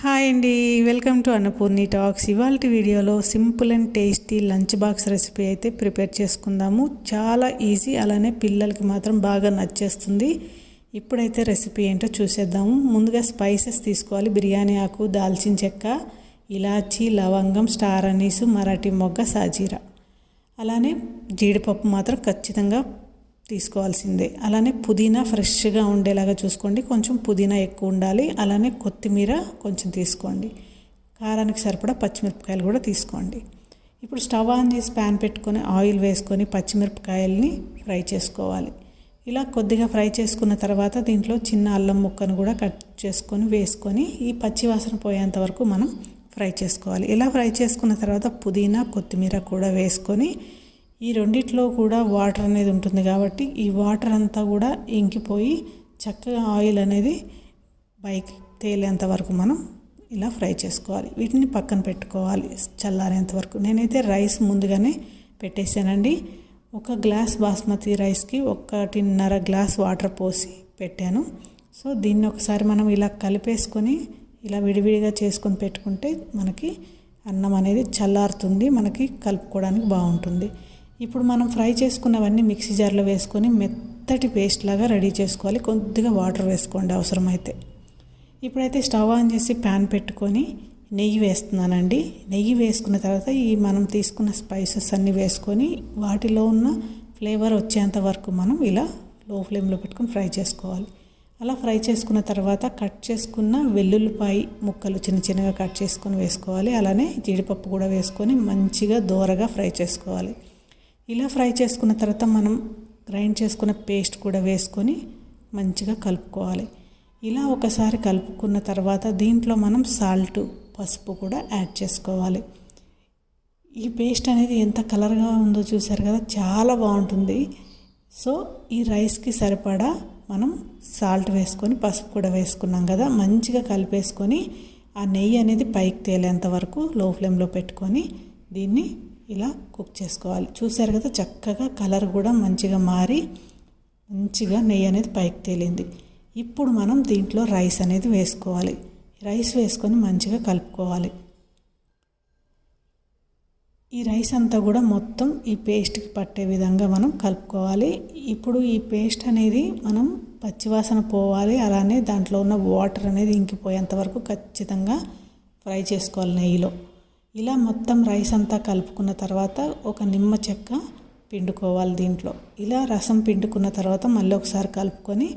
Hi అండి welcome to Annapurni talks ఇవాళ వీడియోలో simple and tasty lunch box recipe అయితే ప్రిపేర్ చేసుకుందాము. చాలా ఈజీ అలానే పిల్లలకి మాత్రం బాగా నచ్చేస్తుంది. ఇప్పుడైతే రెసిపీ ఏంటో చూసేద్దాము. ముందుగా స్పైసెస్ తీసుకోవాలి. బిర్యానీ ఆకు దాల్చిన చెక్క ఇలాచీ లవంగం స్టార్ అనీసు మరాఠీ మొగ్గ సాజీరా. అలానే జీడిపప్పు మాత్రం ఖచ్చితంగా తీసుకోవాల్సిందే. అలానే పుదీనా ఫ్రెష్గా ఉండేలాగా చూసుకోండి. కొంచెం పుదీనా ఎక్కువ ఉండాలి. అలానే కొత్తిమీర కొంచెం తీసుకోండి. కారానికి సరిపడా పచ్చిమిరపకాయలు కూడా తీసుకోండి. ఇప్పుడు స్టవ్ ఆన్ చేసి ప్యాన్ పెట్టుకొని ఆయిల్ వేసుకొని పచ్చిమిరపకాయల్ని ఫ్రై చేసుకోవాలి. ఇలా కొద్దిగా ఫ్రై చేసుకున్న తర్వాత దీంట్లో చిన్న అల్లం ముక్కను కూడా కట్ చేసుకొని వేసుకొని ఈ పచ్చి వాసన పోయేంత వరకు మనం ఫ్రై చేసుకోవాలి. ఇలా ఫ్రై చేసుకున్న తర్వాత పుదీనా కొత్తిమీర కూడా వేసుకొని ఈ రెండిట్లో కూడా వాటర్ అనేది ఉంటుంది కాబట్టి ఈ వాటర్ అంతా కూడా ఇంకిపోయి చక్కగా ఆయిల్ అనేది బైక్ తేలేంత వరకు మనం ఇలా ఫ్రై చేసుకోవాలి. వీటిని పక్కన పెట్టుకోవాలి చల్లారేంత వరకు. నేనైతే రైస్ ముందుగానే పెట్టేశానండి. ఒక గ్లాస్ బాస్మతి రైస్కి ఒకటిన్నర గ్లాస్ వాటర్ పోసి పెట్టాను. సో దీన్ని ఒకసారి మనం ఇలా కలిపేసుకొని ఇలా విడివిడిగా చేసుకొని పెట్టుకుంటే మనకి అన్నం అనేది చల్లారుతుంది మనకి కలుపుకోవడానికి బాగుంటుంది. ఇప్పుడు మనం ఫ్రై చేసుకున్నవన్నీ మిక్సీ జార్లో వేసుకొని మెత్తటి పేస్ట్ లాగా రెడీ చేసుకోవాలి. కొద్దిగా వాటర్ వేసుకోండి అవసరమైతే. ఇప్పుడైతే స్టవ్ ఆన్ చేసి ప్యాన్ పెట్టుకొని నెయ్యి వేస్తున్నానండి. నెయ్యి వేసుకున్న తర్వాత ఈ మనం తీసుకున్న స్పైసెస్ అన్నీ వేసుకొని వాటిలో ఉన్న ఫ్లేవర్ వచ్చేంత వరకు మనం ఇలా లో ఫ్లేమ్లో పెట్టుకొని ఫ్రై చేసుకోవాలి. అలా ఫ్రై చేసుకున్న తర్వాత కట్ చేసుకున్న వెల్లుల్లిపాయ ముక్కలు చిన్న చిన్నగా కట్ చేసుకొని వేసుకోవాలి. అలానే జీడిపప్పు కూడా వేసుకొని మంచిగా దోరగా ఫ్రై చేసుకోవాలి. ఇలా ఫ్రై చేసుకున్న తర్వాత మనం గ్రైండ్ చేసుకున్న పేస్ట్ కూడా వేసుకొని మంచిగా కలుపుకోవాలి. ఇలా ఒకసారి కలుపుకున్న తర్వాత దీంట్లో మనం సాల్ట్ పసుపు కూడా యాడ్ చేసుకోవాలి. ఈ పేస్ట్ అనేది ఎంత కలర్గా ఉందో చూసారు కదా చాలా బాగుంటుంది. సో ఈ రైస్కి సరిపడా మనం సాల్ట్ వేసుకొని పసుపు కూడా వేసుకున్నాం కదా మంచిగా కలిపేసుకొని ఆ నెయ్యి అనేది పైకి తేలేంత వరకు లో ఫ్లేమ్లో పెట్టుకొని దీన్ని ఇలా కుక్ చేసుకోవాలి. చూసారు కదా చక్కగా కలర్ కూడా మంచిగా మారి మంచిగా నెయ్యి అనేది పైకి తేలింది. ఇప్పుడు మనం దీంట్లో రైస్ అనేది వేసుకోవాలి. రైస్ వేసుకొని మంచిగా కలుపుకోవాలి. ఈ రైస్ అంతా కూడా మొత్తం ఈ పేస్ట్కి పట్టే విధంగా మనం కలుపుకోవాలి. ఇప్పుడు ఈ పేస్ట్ అనేది మనం పచ్చివాసన పోవాలి. అలానే దాంట్లో ఉన్న వాటర్ అనేది ఇంకిపోయేంత వరకు ఖచ్చితంగా ఫ్రై చేసుకోవాలి నెయ్యిలో. ఇలా మొత్తం రైస్ అంతా కలుపుకున్న తర్వాత ఒక నిమ్మ చెక్క పిండుకోవాలి దీంట్లో. ఇలా రసం పిండుకున్న తర్వాత మళ్ళీ ఒకసారి కలుపుకొని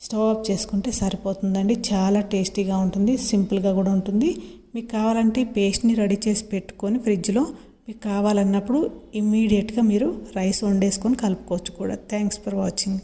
స్టవ్ ఆఫ్ చేసుకుంటే సరిపోతుందండి. చాలా టేస్టీగా ఉంటుంది సింపుల్గా కూడా ఉంటుంది. మీకు కావాలంటే పేస్ట్ని రెడీ చేసి పెట్టుకొని ఫ్రిడ్జ్లో మీకు కావాలన్నప్పుడు ఇమ్మీడియట్గా మీరు రైస్ వండేసుకొని కలుపుకోవచ్చు కూడా. Thanks for watching.